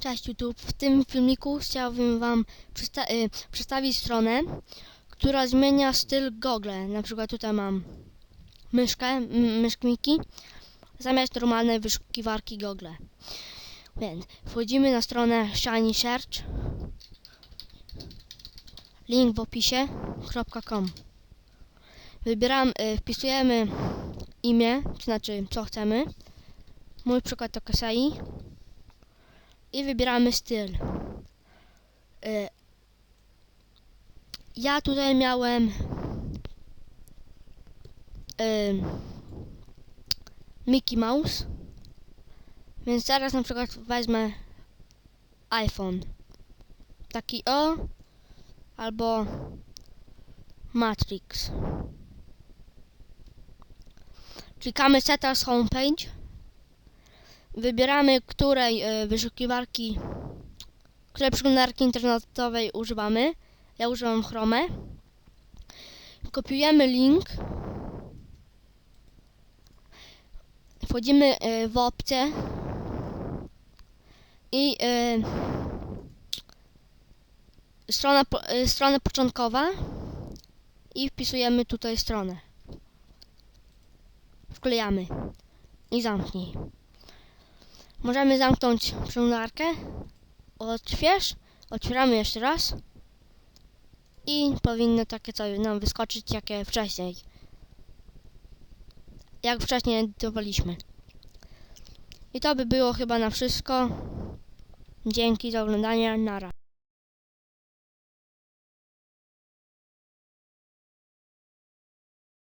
Cześć YouTube. W tym filmiku chciałbym Wam y, przedstawić stronę, która zmienia styl Google. Na przykład tutaj mam myszkę, m- myszki Miki, zamiast normalnej wyszukiwarki Google. Więc wchodzimy na stronę Shiny Search. Link w opisie. .com. Wybieram, y, wpisujemy imię, to znaczy co chcemy. Mój przykład to Kasai i wybieramy styl. Y, Ja tutaj miałem y, Mickey Mouse, więc teraz na przykład wezmę iPhone. Taki o albo Matrix. Klikamy Set as Homepage. Wybieramy, której e, wyszukiwarki, której przeglądarki internetowej używamy. Ja używam Chrome. Kopiujemy link. Wchodzimy e, w opcję i e, strona, strona początkowa i wpisujemy tutaj stronę. Wklejamy i zamknij. Możemy zamknąć przeglądarkę. Otwierz. Otwieramy jeszcze raz. I powinno takie coś nam wyskoczyć, jakie wcześniej. Jak wcześniej edytowaliśmy. I to by było chyba na wszystko. Dzięki za oglądanie. Nara.